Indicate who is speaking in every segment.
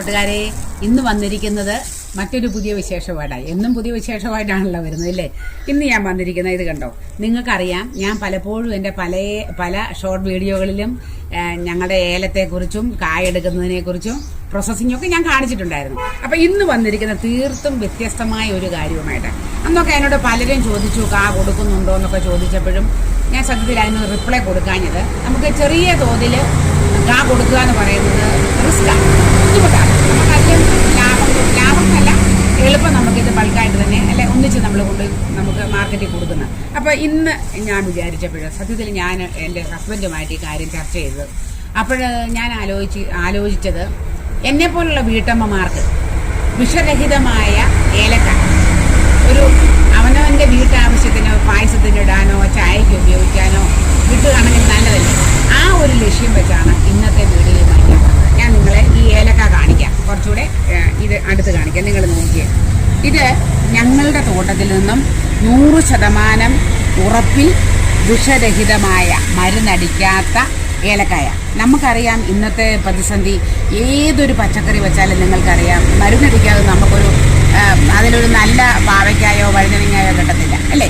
Speaker 1: കൂട്ടുകാരെ ഇന്ന് വന്നിരിക്കുന്നത് മറ്റൊരു പുതിയ വിശേഷമായിട്ടാണ്. എന്നും പുതിയ വിശേഷമായിട്ടാണല്ലോ വരുന്നത് അല്ലേ? ഇന്ന് ഞാൻ വന്നിരിക്കുന്നത് ഇത് കണ്ടോ? നിങ്ങൾക്കറിയാം ഞാൻ പലപ്പോഴും എന്റെ പല പല ഷോർട്ട് വീഡിയോകളിലും ഞങ്ങളുടെ ഏലത്തെക്കുറിച്ചും കായെടുക്കുന്നതിനെക്കുറിച്ചും പ്രോസസ്സിംഗ് ഒക്കെ ഞാൻ കാണിച്ചിട്ടുണ്ടായിരുന്നു. അപ്പം ഇന്ന് വന്നിരിക്കുന്ന തീർത്തും വ്യത്യസ്തമായ ഒരു കാര്യവുമായിട്ട്. അന്നൊക്കെ എന്നോട് പലരും ചോദിച്ചു കാ കൊടുക്കുന്നുണ്ടോ? എന്നൊക്കെ ചോദിച്ചപ്പോഴും ഞാൻ സത്യത്തിൽ അതിന് റിപ്ലൈ കൊടുക്കാഞ്ഞത് നമുക്ക് ചെറിയ തോതിൽ കാ കൊടുക്കുക എന്ന് പറയുന്നത് റിസ്ക്കാണ് ബുദ്ധിമുട്ടാണ് നമുക്ക് അധികം ലാഭം ലാഭമല്ല എളുപ്പം നമുക്കിത് ബൾക്കായിട്ട് തന്നെ അല്ലെ ഒന്നിച്ച് നമ്മൾ കൊണ്ട് നമുക്ക് മാർക്കറ്റിൽ കൊടുക്കുന്നത് അപ്പോൾ ഇന്ന് ഞാൻ വിചാരിച്ചപ്പോൾ സത്യത്തിൽ ഞാൻ എന്റെ ഹസ്ബൻഡുമായിട്ട് ഈ കാര്യം ചർച്ച ചെയ്തത്. അപ്പോൾ ഞാൻ ആലോചിച്ച് ആലോചിച്ചത് എന്നെപ്പോലുള്ള വീട്ടമ്മമാർക്ക് വിഷരഹിതമായ ഏലക്ക ഒരു അവനവന്റെ വീട്ടാവശ്യത്തിന് പായസത്തിന് ഇടാനോ ചായയ്ക്ക് ഉപയോഗിക്കാനോ കിട്ടുകയാണെങ്കിൽ നല്ലതല്ലേ? ആ ഒരു ലക്ഷ്യം വെച്ചാണ് ഇന്നത്തെ വീഡിയോയുമായി ഞാൻ വന്നത്. ഞാൻ നിങ്ങളെ ഈ ഏലക്ക കാണിക്കാം കുറച്ചുകൂടെ ഇത് അടുത്ത് കാണിക്കാം. നിങ്ങൾ നോക്കിയേ. ഇത് ഞങ്ങളുടെ തോട്ടത്തിൽ നിന്നും നൂറ് ശതമാനം ഉറപ്പിൽ വിഷരഹിതമായ മരുന്നടിക്കാത്ത ഏലക്കായ. നമുക്കറിയാം ഇന്നത്തെ പ്രതിസന്ധി ഏതൊരു പച്ചക്കറി വെച്ചാലും നിങ്ങൾക്കറിയാം മരുന്നടിക്കാതെ നമുക്കൊരു അതിലൊരു നല്ല പാവയ്ക്കായോ വഴുതനങ്ങയോ കിട്ടത്തില്ല അല്ലേ?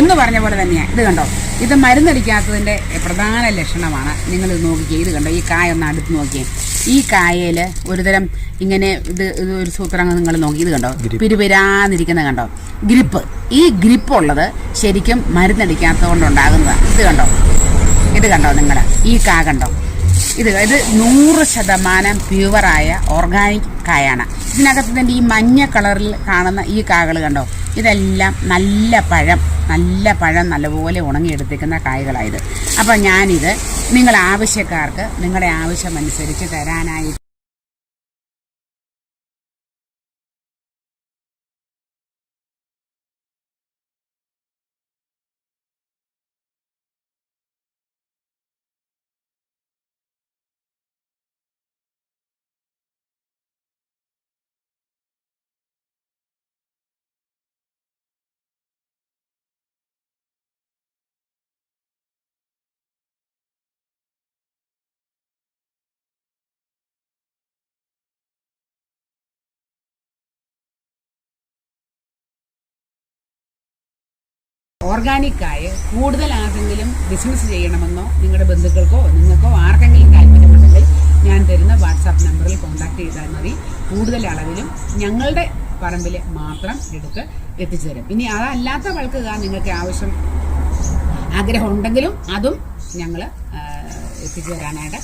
Speaker 1: എന്ന് പറഞ്ഞ പോലെ തന്നെയാണ് ഇത് കണ്ടോ? ഇത് മരുന്നടിക്കാത്തതിന്റെ പ്രധാന ലക്ഷണമാണ്. നിങ്ങൾ നോക്കിക്കേ. ഇത് കണ്ടോ? ഈ കായ ഒന്ന് അടുത്ത് നോക്കിയേ. ഈ കായയിൽ ഒരുതരം ഇങ്ങനെ ഇത് ഇത് ഒരു സൂത്രം നിങ്ങൾ നോക്കി. ഇത് കണ്ടോ? പിരുപിരാന്നിരിക്കുന്നത് കണ്ടോ? ഗ്രിപ്പ്. ഈ ഗ്രിപ്പ് ഉള്ളത് ശരിക്കും മരുന്നടിക്കാത്തത് കൊണ്ടുണ്ടാകുന്നതാണ് ഇത് കണ്ടോ? ഇത് കണ്ടോ നിങ്ങൾ ഈ കാ കണ്ടോ? ഇത് ഇത് നൂറ് ശതമാനം പ്യുവറായ ഓർഗാനിക് കായാണ്. ഇതിനകത്ത് തന്നെ ഈ മഞ്ഞ കളറിൽ കാണുന്ന ഈ കാകൾ കണ്ടോ? ഇതെല്ലാം നല്ല പഴം നല്ല പഴം നല്ലപോലെ ഉണങ്ങിയെടുത്തിരിക്കുന്ന കായ്കളായത് അപ്പം ഞാനിത് നിങ്ങൾ ആവശ്യക്കാർക്ക് നിങ്ങളുടെ ആവശ്യമനുസരിച്ച് തരാനായി ഓർഗാനിക് ആയ കൂടുതൽ ആർക്കെങ്കിലും ബിസിനസ് ചെയ്യണമെന്നോ നിങ്ങളുടെ ബന്ധുക്കൾക്കോ നിങ്ങൾക്കോ ആർക്കെങ്കിലും താല്പര്യമുണ്ടെങ്കിൽ ഞാൻ തരുന്ന വാട്സാപ്പ് നമ്പറിൽ കോൺടാക്ട് ചെയ്താൽ മതി. കൂടുതൽ അളവിലും ഞങ്ങളുടെ പറമ്പിൽ മാത്രം എടുത്ത് എത്തിച്ചു തരും ഇനി അതല്ലാത്ത വൾക്കുക നിങ്ങൾക്ക് ആവശ്യം ആഗ്രഹം ഉണ്ടെങ്കിലും അതും ഞങ്ങൾ എത്തിച്ചു തരാനായിട്ട്